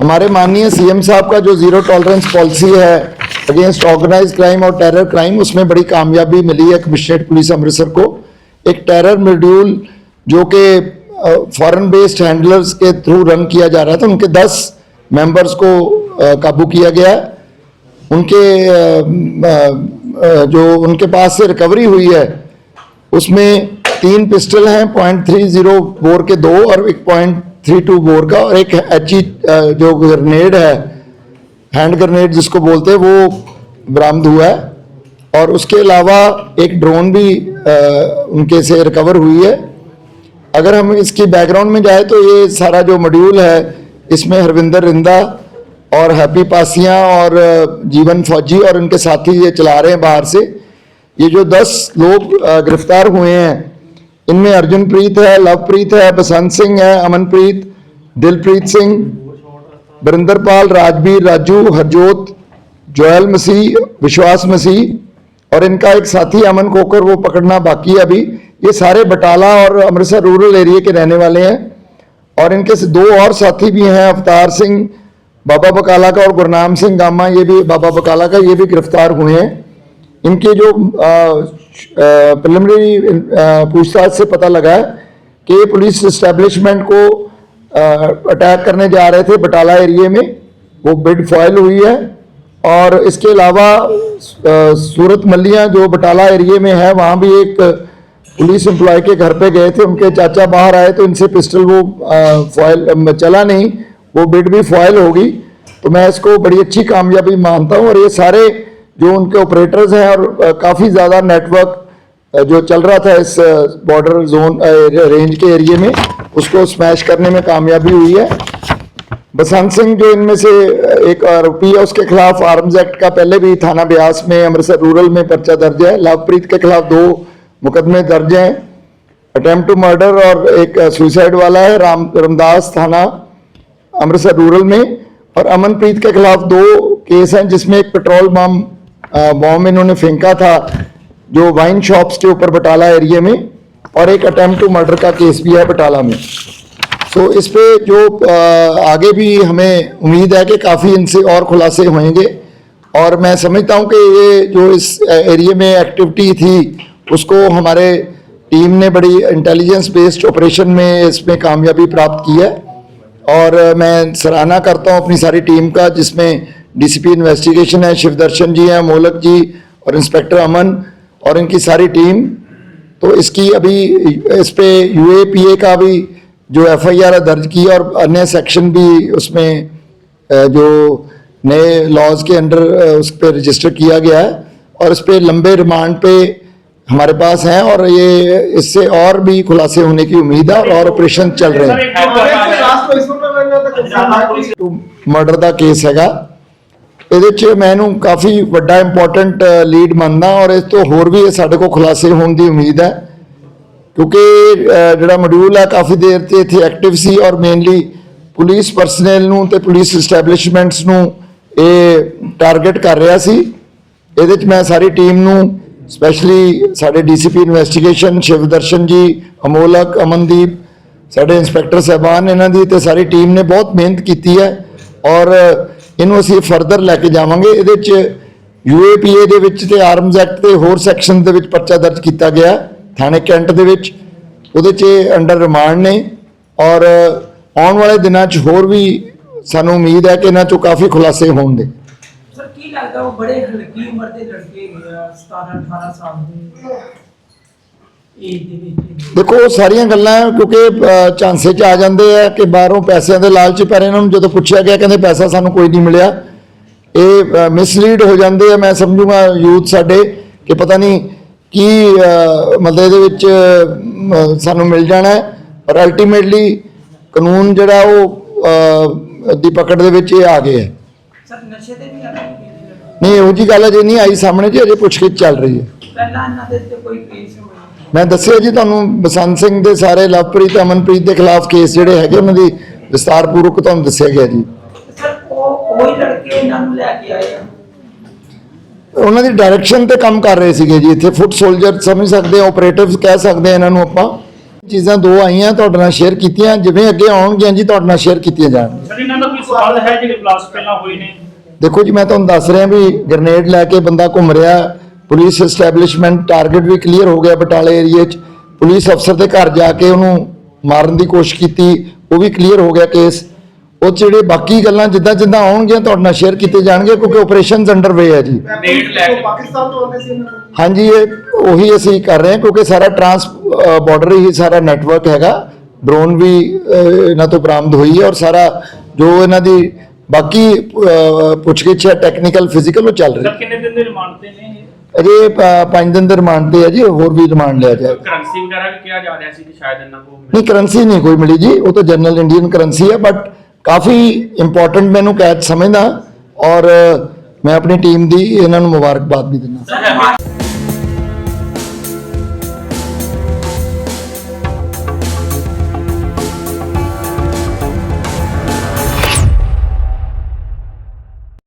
हमारे माननीय सीएम साहब का जो ज़ीरो टॉलरेंस पॉलिसी है अगेंस्ट ऑर्गेनाइज क्राइम और टेरर क्राइम उसमें बड़ी कामयाबी मिली है कमिश्नरेट पुलिस अमृतसर को। एक टेरर मेड्यूल जो कि फॉरेन बेस्ड हैंडलर्स के थ्रू रन किया जा रहा था, उनके 10 मेंबर्स को काबू किया गया। उनके जो उनके पास से रिकवरी हुई है, उसमें तीन पिस्टल हैं पॉइंट थ्री ज़ीरो बोर के दो और एक पॉइंट थ्री टू बोर का और एक एच जो ग्रेनेड है हैंड ग्रेनेड जिसको बोलते हैं वो बरामद हुआ है। और उसके अलावा एक ड्रोन भी अ, उनके से रिकवर हुई है। अगर हम इसकी बैकग्राउंड में जाए तो ये सारा जो मॉड्यूल है इसमें हरविंदर रिंदा और हैप्पी पासिया और जीवन फौजी और उनके साथी ये चला रहे हैं बाहर से। ये जो दस लोग गिरफ़्तार हुए हैं इनमें अर्जुनप्रीत है लवप्रीत है, बसंत सिंह है अमनप्रीत दिलप्रीत सिंह बरिंदरपाल राजवीर राजू, हरजोत जोयल मसीह, विश्वास मसीह और इनका एक साथी अमन कोकर, वो पकड़ना बाकी है अभी। ये सारे बटाला और अमृतसर रूरल एरिया के रहने वाले हैं और इनके से दो और साथी भी हैं, अवतार सिंह, बाबा बकाला का और गुरनाम सिंह गामा, ये भी बाबा बकाला का, ये भी गिरफ़्तार हुए हैं। इनके जो प्रिलिमिनरी पूछताछ से पता लगा है कि पुलिस इस्टेब्लिशमेंट को अटैक करने जा रहे थे बटाला एरिया में। वो बिड फॉयल हुई है और इसके अलावा सूरत मल्लिया जो बटाला एरिया में है, वहाँ भी एक पुलिस एम्प्लॉय के घर पे गए थे। उनके चाचा बाहर आए तो इनसे पिस्टल वो फॉयल चला नहीं। वो बिड भी फॉयल होगी तो मैं इसको बड़ी अच्छी कामयाबी मानता हूँ और ये सारे जो उनके ऑपरेटर्स हैं और काफ़ी ज़्यादा नेटवर्क जो चल रहा था इस बॉर्डर जोन रेंज के एरिए में, उसको स्मैश करने में कामयाबी हुई है। बसंत सिंह जो इनमें से एक आरोपी है, उसके खिलाफ आर्म्स एक्ट का पहले भी थाना ब्यास में, अमृतसर रूरल में पर्चा दर्ज है। लवप्रीत के खिलाफ दो मुकदमे दर्ज हैं। अटेम्प्ट टू मर्डर और एक सुसाइड वाला है, राम, रामदास थाना, अमृतसर रूरल में। और अमनप्रीत के खिलाफ दो केस हैं, जिसमें एक पेट्रोल बम बॉम्ब इन्होंने फेंका था, जो वाइन शॉप्स के ऊपर बटाला एरिया में और एक अटेम्प्ट टू मर्डर का केस भी है बटाला में। सो इस पे जो आगे भी हमें उम्मीद है कि काफ़ी इनसे और खुलासे होंगे और मैं समझता हूँ कि ये जो इस एरिया में एक्टिविटी थी, उसको हमारे टीम ने बड़ी इंटेलिजेंस बेस्ड ऑपरेशन में इसमें कामयाबी प्राप्त की है। और मैं सराहना करता हूँ अपनी सारी टीम का, जिसमें डीसीपी इन्वेस्टिगेशन है शिवदर्शन जी हैं मोलक जी और इंस्पेक्टर अमन और इनकी सारी टीम। तो इसकी अभी इस पे यू का भी जो एफआईआर दर्ज की और अन्य सेक्शन भी उसमें जो नए लॉज के अंडर उस पर रजिस्टर किया गया है और इस पर लंबे रिमांड पे हमारे पास हैं और ये इससे और भी खुलासे होने की उम्मीद है और ऑपरेशन चल रहे हैं। तो मर्डर का केस हैगा। ਇਹਦੇ 'ਚ ਮੈਨੂੰ ਕਾਫੀ ਵੱਡਾ ਇੰਪੋਰਟੈਂਟ ਲੀਡ ਮੰਨਦਾ ਔਰ ਇਸ ਤੋਂ ਹੋਰ ਵੀ ਸਾਡੇ ਕੋਲ ਖੁਲਾਸੇ ਹੋਣ ਦੀ ਉਮੀਦ ਹੈ। ਕਿਉਂਕਿ ਜਿਹੜਾ ਮੋਡਿਊਲ ਹੈ ਕਾਫੀ ਦੇਰ ਤੇ ਇੱਥੇ ਐਕਟਿਵ ਸੀ ਔਰ ਮੇਨਲੀ ਪੁਲਿਸ ਪਰਸਨਲ ਨੂੰ ਤੇ ਪੁਲਿਸ ਐਸਟੈਬਲਿਸ਼ਮੈਂਟਸ ਨੂੰ ਇਹ ਟਾਰਗੇਟ ਕਰ ਰਿਹਾ ਸੀ। ਇਹਦੇ 'ਚ ਮੈਂ ਸਾਰੀ ਟੀਮ ਨੂੰ ਸਪੈਸ਼ਲੀ ਸਾਡੇ ਡੀਸੀਪੀ ਇਨਵੈਸਟੀਗੇਸ਼ਨ ਸ਼ਿਵਦਰਸ਼ਨ ਜੀ ਅਮੋਲਕ ਅਮਨਦੀਪ, ਸਾਡੇ ਇੰਸਪੈਕਟਰ ਸਾਹਿਬਾਨ, ਇਹਨਾਂ ਦੀ ਤੇ ਸਾਰੀ ਟੀਮ ਨੇ ਬਹੁਤ ਮਿਹਨਤ ਕੀਤੀ ਹੈ। ਔਰ ਇਹਨੂੰ ਅਸੀਂ ਫਰਦਰ ਲੈ ਕੇ ਜਾਵਾਂਗੇ। ਇਹਦੇ 'ਚ ਯੂਏਪੀਏ ਦੇ ਵਿੱਚ ਤੇ ਆਰਮਸ ਐਕਟ ਤੇ ਹੋਰ ਸੈਕਸ਼ਨ ਦੇ ਵਿੱਚ ਪਰਚਾ ਦਰਜ ਕੀਤਾ ਗਿਆ। ਥਾਣੇ ਕੈਂਟ ਦੇ ਵਿੱਚ। ਉਹਦੇ 'ਚ ਅੰਡਰ ਰਿਮਾਂਡ ਨੇ। ਔਰ ਆਉਣ ਵਾਲੇ ਦਿਨਾਂ 'ਚ ਹੋਰ ਵੀ ਸਾਨੂੰ ਉਮੀਦ ਹੈ ਕਿ ਇਹਨਾਂ 'ਚੋਂ ਕਾਫੀ ਖੁਲਾਸੇ ਹੋਣਗੇ। ਸਰ, ਕੀ ਲੱਗਦਾ ਉਹ ਬੜੇ ਹਲਕੀ ਉਮਰ ਦੇ ਲੜਕੇ 17 18 ਸਾਲ ਦੇ? ਦੇਖੋ ਉਹ ਸਾਰੀਆਂ ਗੱਲਾਂ ਕਿਉਂਕਿ ਝਾਂਸੇ 'ਚ ਆ ਜਾਂਦੇ ਆ ਕਿ ਬਾਹਰੋਂ ਪੈਸਿਆਂ ਦੇ ਲਾਲਚ ਪਰ ਇਹਨਾਂ ਨੂੰ ਜਦੋਂ ਪੁੱਛਿਆ ਗਿਆ ਕਹਿੰਦੇ ਪੈਸਾ ਸਾਨੂੰ ਕੋਈ ਨਹੀਂ ਮਿਲਿਆ। ਇਹ ਮਿਸਲੀਡ ਹੋ ਜਾਂਦੇ ਆ। ਮੈਂ ਸਮਝੂਗਾ ਯੂਥ ਸਾਡੇ ਕਿ ਪਤਾ ਨਹੀਂ ਕੀ ਮਤਲਬ ਇਹਦੇ ਵਿੱਚ ਸਾਨੂੰ ਮਿਲ ਜਾਣਾ ਹੈ। ਪਰ ਅਲਟੀਮੇਟਲੀ ਕਾਨੂੰਨ ਜਿਹੜਾ ਉਹ ਦੀ ਪਕੜ ਦੇ ਵਿੱਚ ਇਹ ਆ ਗਏ ਹੈ। ਸਰ ਨਸ਼ੇ ਵੀ। ਨਹੀਂ ਇਹੋ ਜੀ ਗੱਲ ਅਜੇ ਨਹੀਂ ਆਈ ਸਾਹਮਣੇ ਜੀ ਅਜੇ ਪੁੱਛਗਿੱਛ ਚੱਲ ਰਹੀ ਹੈ। ਪਹਿਲਾਂ ਇਹਨਾਂ ਦੇ ਤੇ ਕੋਈ ਕੇਸ ਮੈਂ ਦੱਸਿਆ ਜੀ ਤੁਹਾਨੂੰ ਬਸੰਤ ਸਿੰਘ ਦੇ ਸਾਰੇ ਲਵਪ੍ਰੀਤ ਅਮਨਪ੍ਰੀਤ ਦੇ ਖਿਲਾਫ ਕੇਸ ਜਿਹੜੇ ਹੈਗੇ ਉਹਨਾਂ ਦੀ ਵਿਸਤਾਰਪੂਰਵਕ ਤੁਹਾਨੂੰ ਦੱਸਿਆ ਗਿਆ ਜੀ। ਉਹਨਾਂ ਦੀ ਡਾਇਰੈਕਸ਼ਨ ਤੇ ਕੰਮ ਕਰ ਰਹੇ ਸੀਗੇ ਜੀ ਇੱਥੇ ਫੁੱਟ ਸੋਲਜਰ ਸਮਝ ਸਕਦੇ ਆ ਆਪਰੇਟਿਵਸ ਕਹਿ ਸਕਦੇ ਆ ਇਹਨਾਂ ਨੂੰ ਆਪਾਂ। ਚੀਜ਼ਾਂ ਦੋ ਆਈਆਂ ਤੁਹਾਡੇ ਨਾਲ ਸ਼ੇਅਰ ਕੀਤੀਆਂ ਜਿਵੇਂ ਅੱਗੇ ਆਉਣਗੀਆਂ ਜੀ ਤੁਹਾਡੇ ਨਾਲ ਸ਼ੇਅਰ ਕੀਤੀਆਂ ਜਾਣਗੀਆਂ ਸਰ ਇਹਨਾਂ ਦਾ ਕੋਈ ਸਵਾਲ ਹੈ ਜਿਹੜੇ ਬਲਾਸਟ ਪਹਿਲਾਂ ਹੋਏ ਨੇ? ਦੇਖੋ ਜੀ ਮੈਂ ਤੁਹਾਨੂੰ ਦੱਸ ਰਿਹਾ ਵੀ ਗ੍ਰਨੇਡ ਲੈ ਕੇ ਬੰਦਾ ਘੁੰਮ ਰਿਹਾ ਪੁਲਿਸ ਐਸਟੈਬਲਿਸ਼ਮੈਂਟ ਟਾਰਗੇਟ ਵੀ ਕਲੀਅਰ ਹੋ ਗਿਆ ਬਟਾਲੇ ਏਰੀਏ 'ਚ। ਪੁਲਿਸ ਅਫਸਰ ਦੇ ਘਰ ਜਾ ਕੇ ਉਹਨੂੰ ਮਾਰਨ ਦੀ ਕੋਸ਼ਿਸ਼ ਕੀਤੀ ਉਹ ਵੀ ਕਲੀਅਰ ਹੋ ਗਿਆ ਕੇਸ ਉਹ ਜਿਹੜੇ ਬਾਕੀ ਗੱਲਾਂ ਜਿੱਦਾਂ ਜਿੱਦਾਂ ਆਉਣਗੀਆਂ ਤੁਹਾਡੇ ਨਾਲ ਸ਼ੇਅਰ ਕੀਤੇ ਜਾਣਗੇ ਕਿਉਂਕਿ ਆਪਰੇਸ਼ਨਸ ਅੰਡਰਵੇ ਹੈ ਜੀ। ਪਾਕਿਸਤਾਨ ਤੋਂ ਆਉਂਦੇ ਸੀ ਹਾਂਜੀ ਇਹ ਉਹੀ ਅਸੀਂ ਕਰ ਰਹੇ ਹਾਂ ਕਿਉਂਕਿ ਸਾਰਾ ਟਰਾਂਸ ਬਾਰਡਰ ਹੀ ਸਾਰਾ ਨੈਟਵਰਕ ਹੈਗਾ। ਡਰੋਨ ਵੀ ਇਹਨਾਂ ਤੋਂ ਬਰਾਮਦ ਹੋਈ ਹੈ ਔਰ ਸਾਰਾ ਜੋ ਇਹਨਾਂ ਦੀ ਬਾਕੀ ਪੁੱਛਗਿੱਛ ਹੈ ਟੈਕਨੀਕਲ ਫਿਜ਼ੀਕਲ ਉਹ ਚੱਲ ਰਹੀ ਸਰ ਕਿੰਨੇ ਦਿਨ ਦੇ ਰਿਮਾਂਡ ਤੇ ਨੇ ਅਜੇ 5 ਦਿਨ ਦੇ ਰਿਮਾਂਡ ਤੇ ਹੈ ਜੀ ਹੋਰ ਵੀ ਰਿਮਾਂਡ ਲਿਆ ਜਾਏਗਾ ਕਰੰਸੀ ਵਗੈਰਾ ਵੀ ਕਿਹਾ ਜਾ ਰਿਹਾ ਸੀ ਕਿ ਸ਼ਾਇਦ ਇਹਨਾਂ ਕੋਲ ਨਹੀਂ ਕਰੰਸੀ ਨਹੀਂ ਕੋਈ ਮਿਲੀ ਜੀ ਉਹ ਤਾਂ ਜਨਰਲ ਇੰਡੀਅਨ ਕਰੰਸੀ ਹੈ ਬਟ ਕਾਫੀ ਇੰਪੋਰਟੈਂਟ ਮੈਨੂੰ ਕੈਚ ਸਮਝਦਾ ਔਰ ਮੈਂ ਆਪਣੀ ਟੀਮ ਦੀ ਇਹਨਾਂ ਨੂੰ ਮੁਬਾਰਕਬਾਦ ਵੀ ਦਿੰਦਾ।